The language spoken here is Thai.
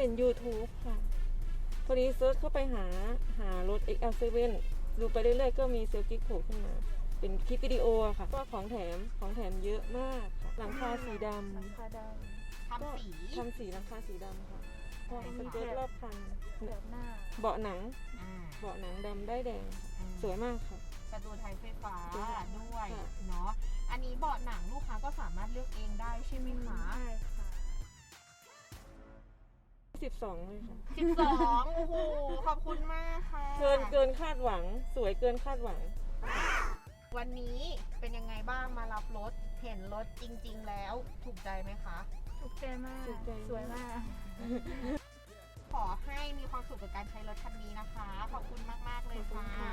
เป็น YouTube ค่ะ พอดีเซิร์ชเข้าไปหาหารถ XL7 ดูไปเรื่อยๆ ก็มีเซลกิ๊กโผล่ขึ้นมา เป็นคลิปวิดีโออะค่ะ ก็ของแถมของแถมเยอะมากค่ะ หลังคาสีดหลังคาดำทำสีทำสีหลังคาสีดำค่ะพร้อมสเกิร์ตรอบคันำเกือบหน้า เบาะหนัง อ่าเบาะหนังดำได้แดง สวยมากค่ะ ประตูไทยไฟฟ้าค่ะด้วยค่ะ เนาะอันนี้เบาะหนังลูกค้าก็สามารถเลือกเองได้ใช่ไหมคะ ใช่ค่ะ 12เลยค่ะสิบสองโอ้โห ขอบคุณมากค่ะ เกินเกินคาดหวัง สวยเกินคาดหวัง วันนี้เป็นยังไงบ้างมารับรถ เห็นรถจริง ๆ แล้ว ถูกใจไหมคะ ถูกใจมาก ถูกใจมาก สวยมาก ขอให้มีความสุขกับการใช้รถคันนี้นะคะ ขอบคุณมาก ๆ เลยค่ะ